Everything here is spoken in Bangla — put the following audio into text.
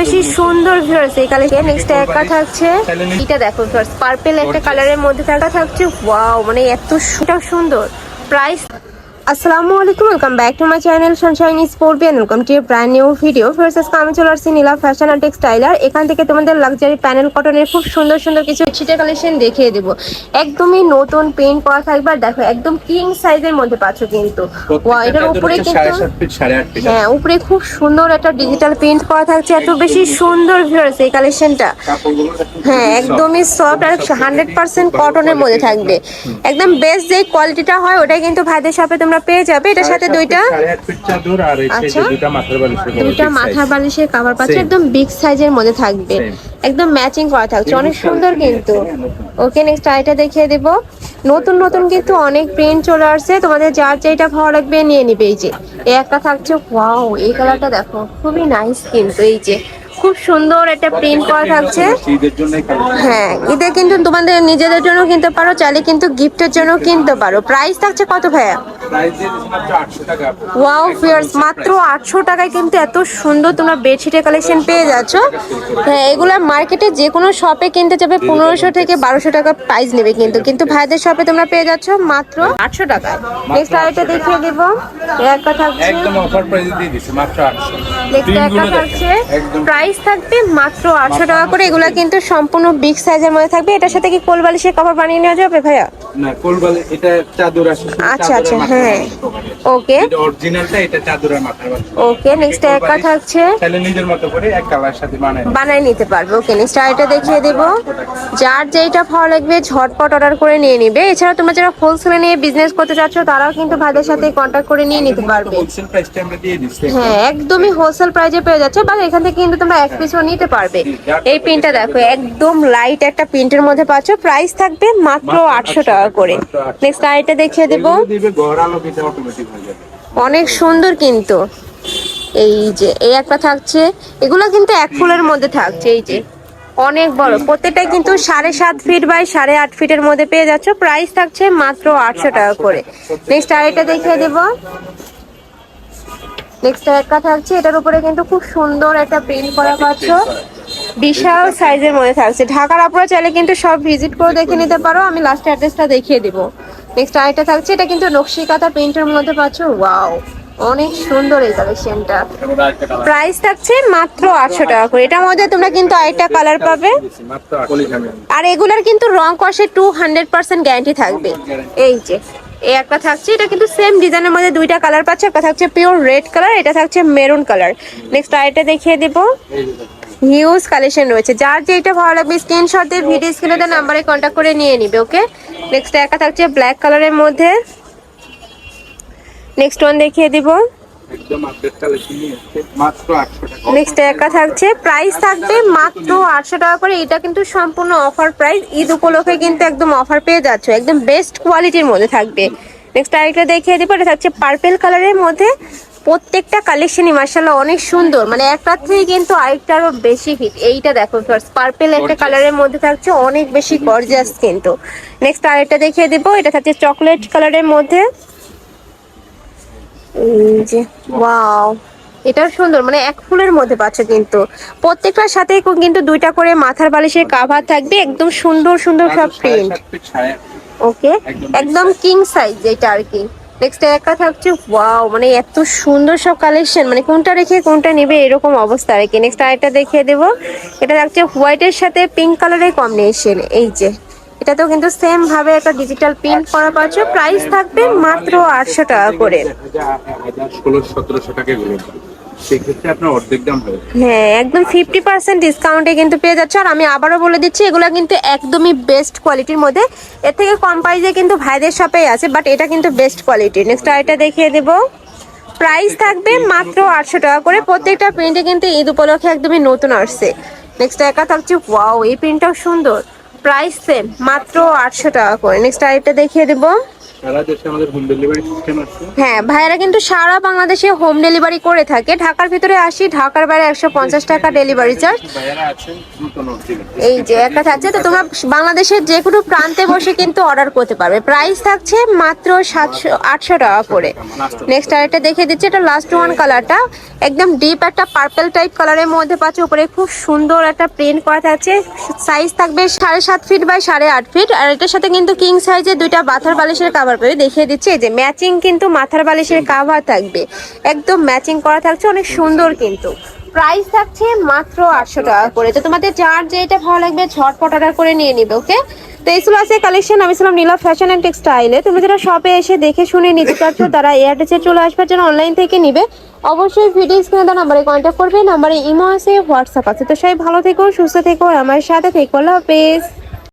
বেশি সুন্দর ভিউয়ার্স এই কালার নেক্সট একটা থাকছে। এটা দেখো ভিউয়ার্স পার্পল একটা কালারের মধ্যে থাকা থাকছে ওয়াও মানে এত সুন্দর। প্রাইস আসসালামু আলাইকুম welcome back to my channel sunshine sport sportian welcome to brand new video first আজকে আমি চলে আসছি নীলা ফ্যাশন অ্যান্ড টেক্সটাইলার এখান থেকে তোমাদের লাক্সারি প্যানেল কটনের খুব সুন্দর সুন্দর কিছু ছিটে কালেকশন দেখিয়ে দেবো। একদমই নতুন পেন্ট করা থাকবে আর দেখো একদম কিং সাইজের মধ্যে পাচ্ছ কিন্তু। এটার উপরে কিন্তু হ্যাঁ উপরে খুব সুন্দর একটা ডিজিটাল প্রিন্ট করা থাকছে। এত বেশি সুন্দর ভিউয়ার্স এই কালেকশনটা হ্যাঁ একদমই সফট আর হান্ড্রেড পার্সেন্ট কটনের মধ্যে থাকবে। একদম বেস্ট যে কোয়ালিটিটা হয় ওটাই কিন্তু ভাইদের শপে তোমরা পেয়ে যাবে। এটার সাথে দুইটা আচ্ছা। দুইটা মাথার বালিশের কাভার পাচ্ছে একদম বিগ সাইজের মধ্যে থাকবে। একদম ম্যাচিং করা থাকছে। অনেক সুন্দর কিন্তু। ওকে নেক্সট আইটা দেখিয়ে দেব। নতুন নতুন কিন্তু অনেক প্রিন্ট চলে আসছে। তোমাদের যার যেটা ভালো লাগবে নিয়ে নিবে। এই যে এই একটা থাকছে ওয়াও এই কালারটা দেখো খুবই নাইস কিন্তু। এই যে খুব সুন্দর একটা প্রিন্ট করা থাকছে। হ্যাঁ ঈদে কিন্তু তোমাদের নিজেদের জন্য কিনতে পারো চাইলে কিন্তু গিফটের জন্য কিনতে পারো। প্রাইস থাকছে কত ভাইয়া? ওয়াও ফিয়ার্স মাত্র আটশো টাকায় কিন্তু এত সুন্দর তোমরা বেডশিটের কালেকশন পেয়ে যাচ্ছ। হ্যাঁ এগুলো মার্কেটে যে কোনো শপে কিনতে যাবে পনেরোশো থেকে বারোশো টাকা প্রাইস নেবে কিন্তু। কিন্তু ভাইদের শপে তোমরা পেয়ে যাচ্ছ মাত্র আটশো টাকায়। নেক্সট আরেকটা দেখিয়ে দেবো। একটা থাকছে একদম অফার প্রাইসে দিয়ে দিছি মাত্র 800 নেক্সট একটা থাকছে। প্রাইস থাকবে মাত্র আটশো টাকা করে। এগুলো কিন্তু সম্পূর্ণ বিগ সাইজের মধ্যে থাকবে। এটার সাথে কি কোল বালিশের কভার বানিয়ে নেওয়া যাবে ভাইয়া? না কোলবালে এটা চাদর আছে আচ্ছা, আচ্ছা, হ্যাঁ। ওকে। এটা অরিজিনালটা এটা চাদরের মাথার। ওকে নেক্সট একটা থাকছে। চাইলে নিজের মতো করে এক কালার সাথে বানায় বানাই নিতে পারবে। ওকে নেক্সট আরেকটা দেখিয়ে দেবো। যার যেইটা ভালো লাগবে ঝটপট অর্ডার করে নিয়ে নিবে। এছাড়া তোমরা যারা হোলসেলে নিয়ে বিজনেস করতে চাচ্ছ তারাও কিন্তু ভাইদের সাথে কন্ট্যাক্ট করে নিয়ে নিতে পারবে। হোলসেল প্রাইসটা আমরা দিয়ে দিচ্ছি হ্যাঁ একদমই হোলসেল প্রাইজে পেয়ে যাচ্ছে বাট এখান থেকে কিন্তু তোমরা এক পিসও নিতে পারবে। এই প্রিন্টটা দেখো একদম লাইট একটা প্রিন্টের মধ্যে পাচ্ছ। প্রাইস থাকবে মাত্র আটশো টাকা করে। নেক্সট আরেকটা দেখিয়ে দেবো। অনেক সুন্দর কিন্তু। এই যে, এই একটা থাকছে, এগুলো কিন্তু এক ফুলের মধ্যে থাকছে, এই যে। অনেক বড়। প্রত্যেকটাই কিন্তু সাড়ে সাত ফিট বাই সাড়ে আট ফিটের মধ্যে পেয়ে যাচ্ছ। প্রাইস থাকছে মাত্র আটশো টাকা করে। নেক্সট আরেকটা দেখিয়ে দেব। নেক্সট একটা থাকছে, এটার উপরে কিন্তু খুব সুন্দর একটা প্রিন্ট করা পাচ্ছ। বিশাল সাইজের মধ্যে থাকছে। ঢাকার আপুরা চাইলে কিন্তু সব ভিজিট করে দেখে নিতে পারো। আমি লাস্ট অ্যাড্রেসটা দেখিয়ে দিব। নেক্সট আরেকটা থাকছে, এটা কিন্তু নকশি কাঁথা প্রিন্টের মধ্যে পাচ্ছ। ওয়াও অনেক সুন্দর এই কালেকশনটা প্রাইস থাকছে মাত্র আটশো টাকা করে। এটার মধ্যে তোমরা কিন্তু আরেকটা কালার পাবে। আর এগুলার কিন্তু রং কষে টু হান্ড্রেড পার্সেন্ট গ্যারান্টি থাকবে। এই যে, এই একটা থাকছে, এটা কিন্তু সেম ডিজাইনের মধ্যে দুইটা কালার পাচ্ছে। একটা থাকছে পিওর রেড কালার এটা থাকছে মেরুন কালার নেক্সট আরেকটা দেখিয়ে দেবো। হিউজ কালেকশন রয়েছে। যার যেটা ভালো লাগবে স্ক্রিনশট দিয়ে ভিডিও স্ক্রিনে দেওয়া নাম্বারে কন্ট্যাক্ট করে নিয়ে নিবে ওকে নেক্সট একটা থাকছে ব্ল্যাক কালারের মধ্যে। নেক্সট ওয়ান দেখিয়ে দিব। একদম আপডেট কালেকশন নিয়ে এসেছে মাত্র 800 টাকা নেক্সট একটা থাকছে প্রাইস থাকবে মাত্র আটশো টাকা করে। এটা কিন্তু সম্পূর্ণ অফার প্রাইস ঈদ উপলক্ষে কিন্তু একদম অফার পেয়ে যাচ্ছ। একদম বেস্ট কোয়ালিটির মধ্যে থাকবে। নেক্সট আরেকটা দেখিয়ে দিব। এটা থাকছে পার্পেল কালারের মধ্যে। প্রত্যেকটা কালেকশনই মার্শাল্লাহ অনেক সুন্দর। মানে একটার থেকে কিন্তু আরেকটা আরও বেশি হিট এইটা দেখো ফার্স্ট পার্পেল একটা কালারের মধ্যে থাকছে অনেক বেশি গর্জিয়াস কিন্তু। নেক্সট আরেকটা দেখিয়ে দিব এটা থাকছে চকলেট কালারের মধ্যে। যে ওয়াও এটা সুন্দর মানে এক ফুলের মধ্যে পাচ্ছ কিন্তু। প্রত্যেকটার সাথে কিন্তু দুইটা করে মাথার বালিশের কাভার থাকবে একদম সুন্দর সুন্দর সব প্রিন্ট ওকে একদম কিং সাইজ এটা আর কি। নেক্সট একটা থাকছে ওয়াও মানে এত সুন্দর সব কালেকশন মানে কোনটা রেখে কোনটা নেবে এরকম অবস্থা আর কি। নেক্সট আরেকটা দেখিয়ে দেবো। এটা থাকছে হোয়াইটের সাথে পিঙ্ক কালারের কম্বিনেশন এই যে। এটাতেও কিন্তু সেম ভাবে একটা ডিজিটাল প্রিন্ট করা পাচ্ছ। প্রাইস থাকবে মাত্র আটশো টাকা করে। হ্যাঁ একদম ফিফটি পার্সেন্ট ডিসকাউন্টে কিন্তু পেয়ে যাচ্ছে। আর আমি আবারও বলে দিচ্ছি, এগুলো কিন্তু একদমই বেস্ট কোয়ালিটির মধ্যে। এর থেকে কম প্রাইসে কিন্তু ভাইদের শপেই আছে বাট এটা কিন্তু বেস্ট কোয়ালিটি নেক্সট আরেকটা দেখিয়ে দেবো। প্রাইস থাকবে মাত্র আটশো টাকা করে। প্রত্যেকটা প্রিন্টে কিন্তু ঈদ উপলক্ষে একদমই নতুন আসছে। নেক্সট একা থাকছে ওয়াও এই প্রিন্টটাও সুন্দর। প্রাইস সেম মাত্র আটশো টাকা করে। নেক্সট আরেকটা দেখিয়ে দেবো। সারা দেশে আমাদের হোম ডেলিভারি সিস্টেম আছে। হ্যাঁ ভাইয়েরা কিন্তু সারা বাংলাদেশে হোম ডেলিভারি করে থাকে। ঢাকার ভিতরে আসি ঢাকার বাইরে একশো পঞ্চাশ টাকা ডেলিভারি চার্জ এই যে একটা থাকছে তো তোমরা বাংলাদেশের যে কোনো প্রান্তে বসে কিন্তু অর্ডার করতে পারবে। প্রাইস থাকছে মাত্র সাতশো আটশো টাকা করে। নেক্সট আরেকটা দেখে দিচ্ছি এটা লাস্ট ওয়ান কালারটা একদম ডিপ একটা পার্পল টাইপ কালারের মধ্যে পাচ্ছে উপরে খুব সুন্দর একটা প্রিন্ট করা থাকছে। সাইজ থাকবে সাড়ে সাত ফিট বাই সাড়ে আট ফিট আর এটার সাথে কিন্তু কিং সাইজের দুইটা মাথার বালিশের কাভার পাবে দেখিয়ে দিচ্ছি এই যে ম্যাচিং কিন্তু মাথার বালিশের কাভার থাকবে। একদম ম্যাচিং করা থাকছে অনেক সুন্দর কিন্তু। প্রাইস থাকছে মাত্র আটশো টাকা করে। তো তোমাদের যার যেটা ভালো লাগবে ঝটপট অর্ডার করে নিয়ে নিবে ওকে তো এইগুলো আছে কালেকশন আমি ছিলাম নীলা ফ্যাশন অ্যান্ড টেক্সটাইলে তুমি যারা শপে এসে দেখে শুনে নিতে পারছ তারা এয়ারটেসে চলে আসবার জন্য অনলাইন থেকে নিবে। অবশ্যই ভিডিও স্ক্রিনে দেওয়া নাম্বারে কন্ট্যাক্ট করবে নাম্বারে ইমো আছে হোয়াটসঅ্যাপ আছে। তো সবাই ভালো থেকো সুস্থ থেকো আমার সাথে থেকো। আল্লাহ হাফেজ।